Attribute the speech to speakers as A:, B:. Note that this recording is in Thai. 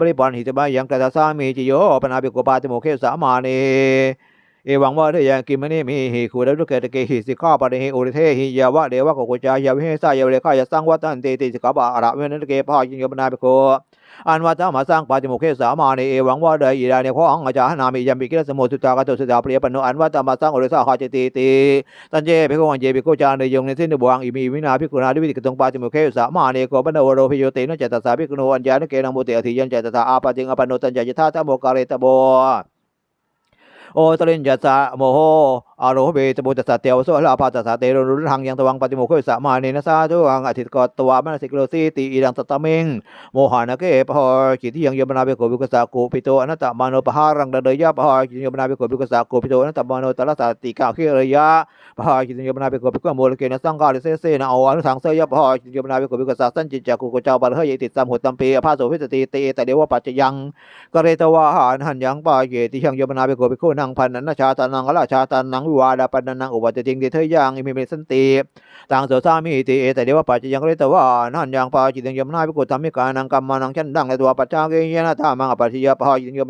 A: ปริปันหิตบายังกตสามีจิโยปนาบิโกปาติโมเคสามานี เอวังวะเทยังกิมณีมีหิคูดัตุเกตเกหิสิกขาปะเดหิอุริเทหิยาวะเดวะโกโกจายาวิเฮสายาเวเลขายสังวัตันติติสิกขาปะอระเวนันเกพายิงยปนาภิกขุอันวัตมาสร้างปาติโมเคสามานีเอวังวะเดอิดาเนข้องอาจารย์นามิยัมปิกิรสมุตุตากตุสดาเปรียปโนอันวัตมาสร้างอริสาหาจิติติตันเจภิโกอันเจภิโกจารในยงในสิ้นบวงอิมีวินาภิกขุนาดิวิติกตรงปาติโมเคสามานีโกปันโวโรภิโยตินเจตสาภิกุโนอัญญาณเกนังมุติอธิยันเจตสาอาปะติงอปนโนตัญญาจิธาตโมกาเรตโบ โอตรินจัสสะโมโห อารเบตบุตตสะเตียวโสลาภาตสะเตโรรุหังยังตวังปฏิโมโคสะมาเนนะสาธุหังอธิตกตวามนสิกโลสีติอีดังตตะมิงโมหานะเกปหอจิตยังยมนาเบโกวิกสะโกปิโตอนัตตมโนปหารังดเดยะปหอจิตยมนาเบโกวิกสะโกปิโตอนัตตมโนตระสติกาคิระยะปหอจิตยมนาเบโกวิกโมลเกนะสังกาลิเสเสนะออนุสังเสยะปหอจิตยมนาเบโกวิกสะสันจิจักกุกเจ้าปะเฮยติดสัมหุตัมปีอภาโสวิสติเตแตะเดวะปัจจยังกเรตวาหานหันยังปาเยติยังยมนาเบโกภิกุนังพันนันชาตานังอราชาตานังวิวาดาปันนังอุวัตติงติเทยังอิมิเมสันติตังโสสามิติเอแต่เดวะปัจจยังกเรตวานันยังปาจิตังยมนาเบโกธรรมิกานังกัมมานังชันดังในตัวปัจจาเกยนะธามังอปัจจยาปาจิตังยม